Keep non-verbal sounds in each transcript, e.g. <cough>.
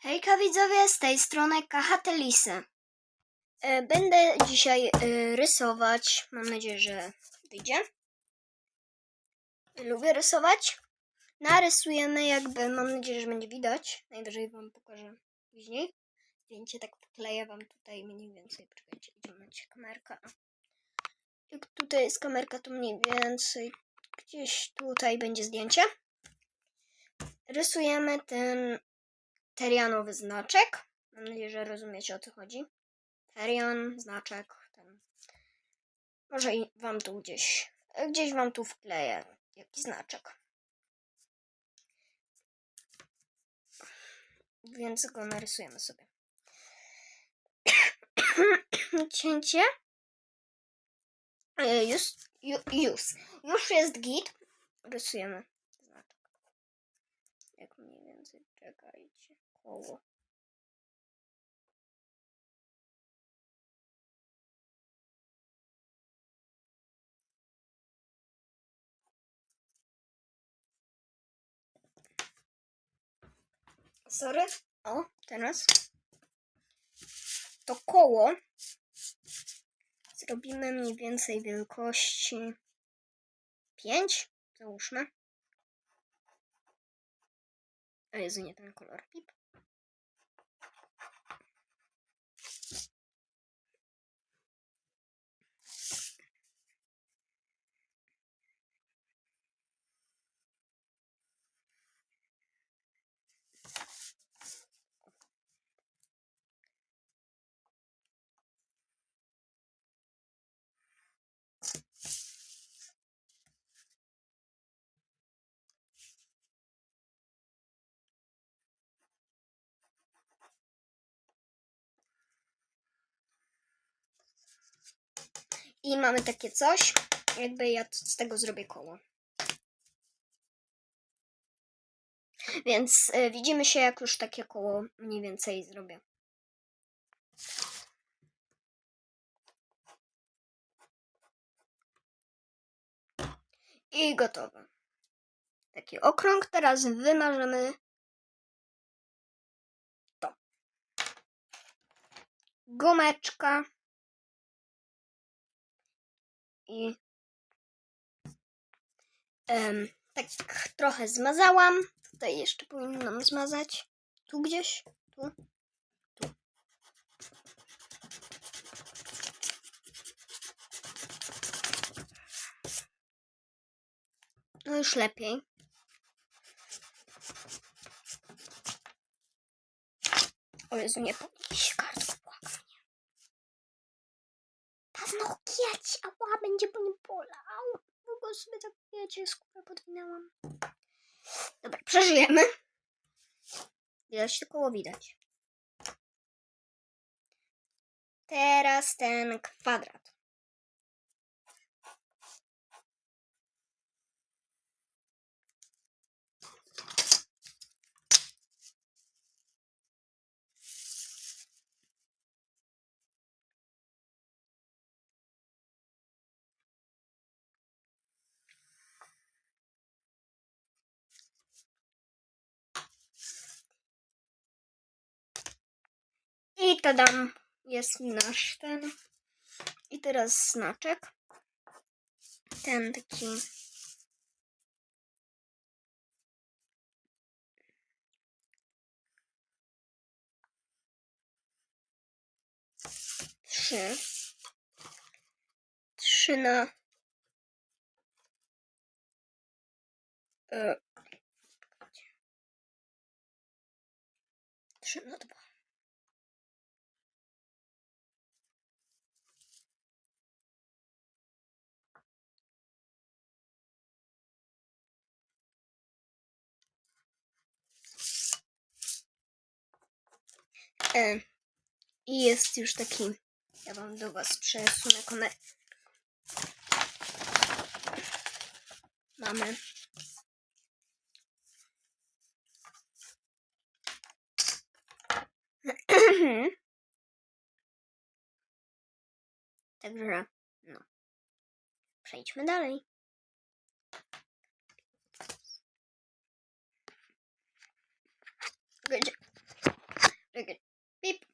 Hejka widzowie, z tej strony Kahatelisy. E, Będę dzisiaj e, rysować. Mam nadzieję, że wyjdzie. Lubię rysować. Narysujemy jakby, mam nadzieję, że będzie widać. Najwyżej wam pokażę później. Zdjęcie tak wkleję wam tutaj mniej więcej. Poczekajcie, gdzie macie kamerkę. Jak tutaj jest kamerka, to mniej więcej gdzieś tutaj będzie zdjęcie. Rysujemy ten terianowy znaczek. Mam nadzieję, że rozumiecie o co chodzi. Terian, znaczek, ten. Może i wam tu gdzieś, gdzieś wam tu wkleję jakiś znaczek. Więc go narysujemy sobie. <coughs> Cięcie. E, Już, ju- już. Już jest git. Rysujemy znaczek. Jak mniej więcej, Koło. Sorry. O, teraz. To koło zrobimy mniej więcej wielkości 5, załóżmy. O Jezu, nie ten kolor. Pip. I mamy takie coś, jakby ja z tego zrobię koło. Więc y, widzimy się, jak już takie koło mniej więcej zrobię. I gotowe. Taki okrąg. Teraz wymarzymy to. Gumeczka. I em, tak trochę zmazałam. Tutaj jeszcze powinnam zmazać. Tu gdzieś. Tu. Tu. No już lepiej. O Jezu, nie podnieś Dobra, przeżyjemy. Widać tylko koło widać. Teraz ten kwadrat. I tadam, jest nasz ten. I teraz znaczek. Ten taki. Trzy. Trzy na. E, trzy na dwa. E, I jest już taki. Ja wam do was przesunę kamerę. Mamy. <clears throat> Także, no. Przejdźmy dalej. Gdzie? Czekaj. Pip.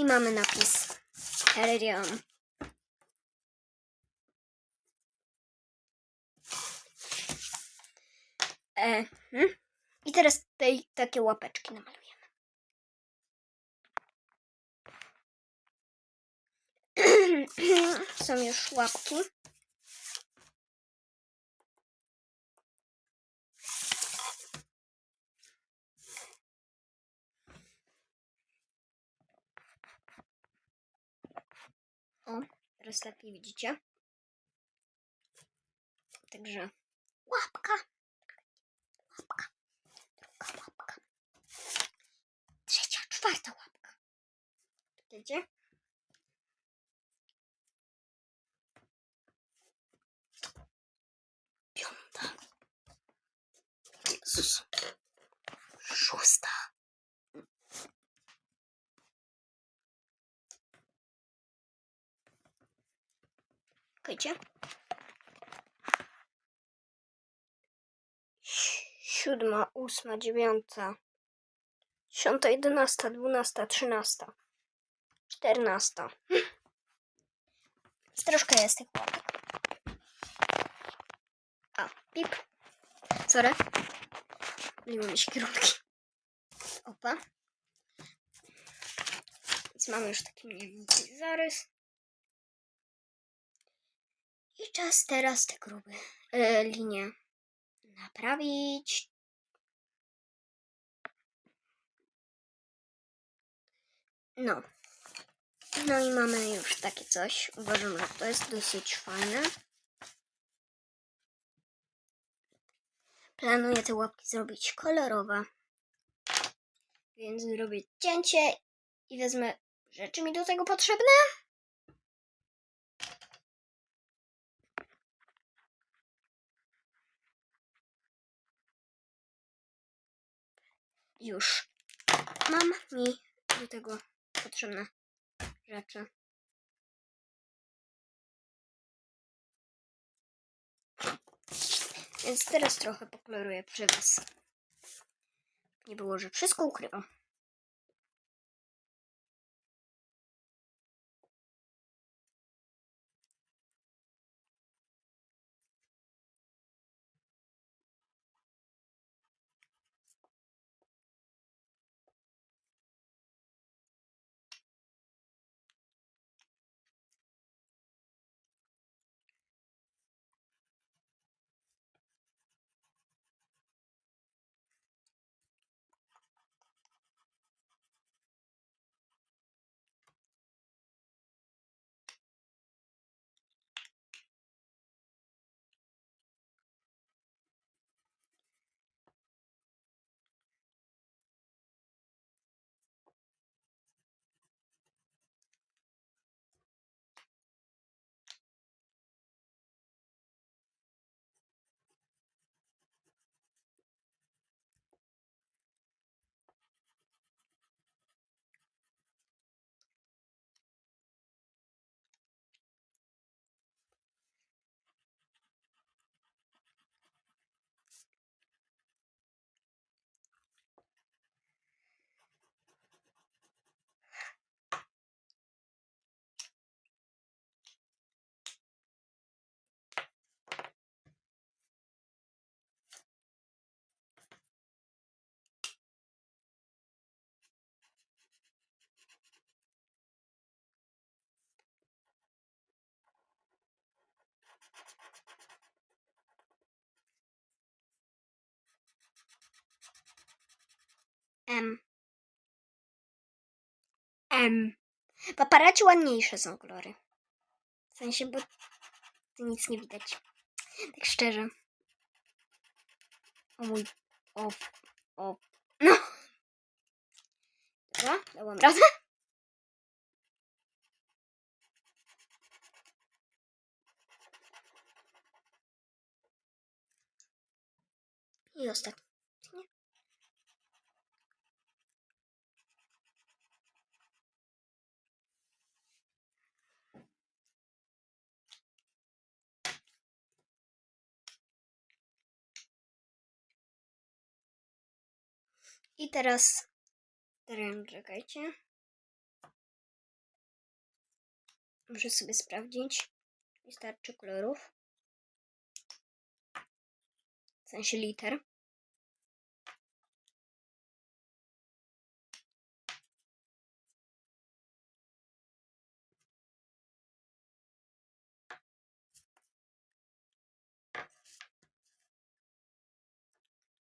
I mamy napis Helerion. E, hmm? I teraz tutaj takie łapeczki namalujemy. <clears throat> Są już łapki. O, teraz lepiej widzicie. Także łapka. Łapka. Druga łapka. Trzecia, czwarta łapka. Widzicie? Si- Siódma, ósma, dziewiąta, dziesiąta, jedenasta, dwunasta, trzynasta, czternasta. Troszkę jest tych łapek. A, pip. Sorry. Myliły mi się kierunki. Opa. Więc mamy już taki mniej więcej zarys. I czas teraz te grube e, linie naprawić. No. No i mamy już takie coś. Uważam, że to jest dosyć fajne. Planuję te łapki zrobić kolorowe. Więc zrobię cięcie i wezmę rzeczy mi do tego potrzebne. Już mam mi do tego potrzebne rzeczy. Więc teraz trochę pokoloruję przy was. Nie było, że wszystko ukrywam. M. M. W aparacie ładniejsze są kolory. W sensie, bo nic nie widać. Tak szczerze. O mój. O. O. No. Dobra, dałam radę. I ostatni. I teraz teren, czekajcie. Muszę sobie sprawdzić. Wystarczy kolorów. W sensie liter.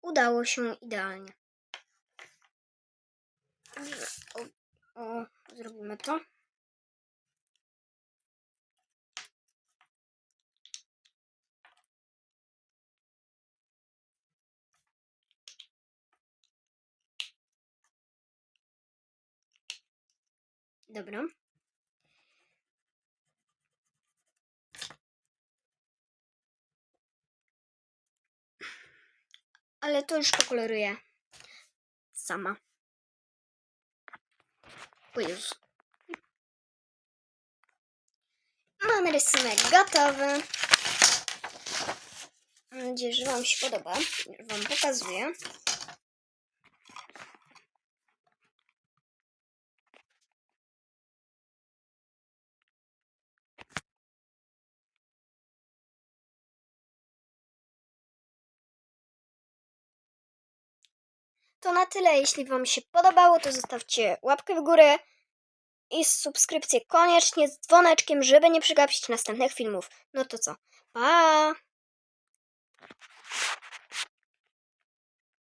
Udało się idealnie. O, o, zrobimy to. Dobra. Ale to już pokoloruję sama. O. Mamy rysunek gotowy. Mam nadzieję, że Wam się podoba. Wam pokazuję. To na tyle. Jeśli Wam się podobało, to zostawcie łapkę w górę i subskrypcję koniecznie z dzwoneczkiem, żeby nie przegapić następnych filmów. No to co? Pa!